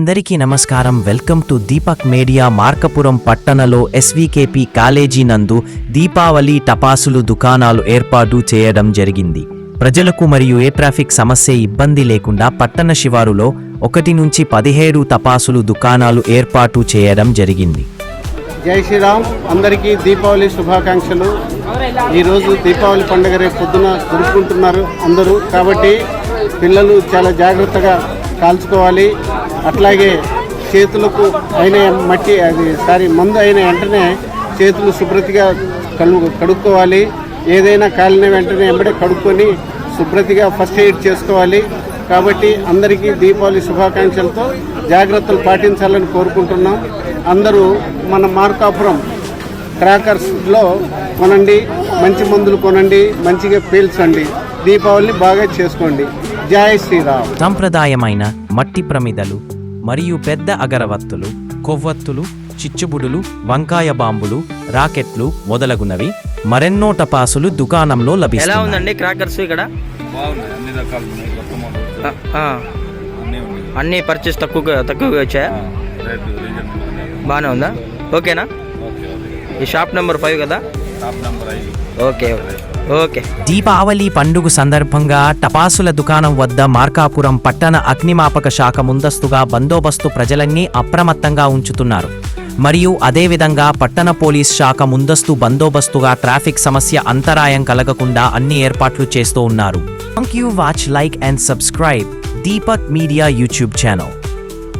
అందరికీ నమస్కారం. Welcome to Deepak media Markapuram పట్టణలో SVKP college నందు దీపావళి టపాసులు దుకాణాలు ఏర్పాటు చేయడం జరిగింది. ప్రజలకు మరియు ఏ ట్రాఫిక్ సమస్య ఇబ్బంది లేకుండా పట్టణ శివారులో ఒకటి నుంచి పదిహేడు తపాసులు దుకాణాలు ఏర్పాటు చేయడం జరిగింది. జై శ్రీరామ్. అందరికీ దీపావళి శుభాకాంక్షలు. ఈరోజు దీపావళి పండుగ రేపు పొద్దున జరుపుకుంటున్నారు అందరూ. కాబట్టి పిల్లలు చాలా జాగ్రత్తగా కాల్చుకోవాలి. అట్లాగే చేతులకు అయిన మట్టి అది సారీ మందు అయిన వెంటనే చేతులు శుభ్రతగా కలు కడుక్కోవాలి. ఏదైనా కాలిన వెంటనే వెంబడే కడుక్కొని శుభ్రతగా ఫస్ట్ ఎయిడ్ చేసుకోవాలి. కాబట్టి అందరికీ దీపావళి శుభాకాంక్షలతో జాగ్రత్తలు పాటించాలని కోరుకుంటున్నాం. అందరూ మన మార్కాపురం క్రాకర్స్లో కొనండి మంచి మందులు కొనండి మంచిగా పీల్చండి. దీపావళిని బాగా చేసుకోండి. జై శ్రీరామ్. సాంప్రదాయమైన మట్టి ప్రమిదలు మరియు పెద్ద అగరవత్తులు కొవ్వొత్తులు చిచ్చుబుడులు వంకాయ బాంబులు రాకెట్లు మొదలగునవి మరెన్నో టపాసులు దుకాణంలో ఎలా లభిస్తాయి ఉందండి క్రాకర్స్ ఇక్కడ? బాగున్నాయి అన్ని రకాలు ఉన్నాయి కొత్త మోడల్ ఆ, ఆ. అన్నీ ఉన్నాయి. అన్ని పర్చేస్ తక్కువగా తక్కువగా వచ్చాయా? రేటు రీజనబుల్ బాగానే ఉందా. ఓకేనా? Okay okay. ఈ షాప్ నెంబర్ ఫైవ్ కదా? టాప్ నెంబర్ ఐదు. Okay okay. దీపావళి పండుగ సందర్భంగా టపాసుల దుకాణం వద్ద మార్కాపురం పట్టణ అగ్నిమాపక శాఖ ముందస్తుగా బందోబస్తు ప్రజలన్నీ అప్రమత్తంగా ఉంచుతున్నారు. మరియు అదేవిధంగా పట్టణ పోలీస్ శాఖ ముందస్తు బందోబస్తుగా ట్రాఫిక్ సమస్య అంతరాయం కలగకుండా అన్ని ఏర్పాట్లు చేస్తూ ఉన్నారు. Thank you watch like and subscribe Deepak media YouTube channel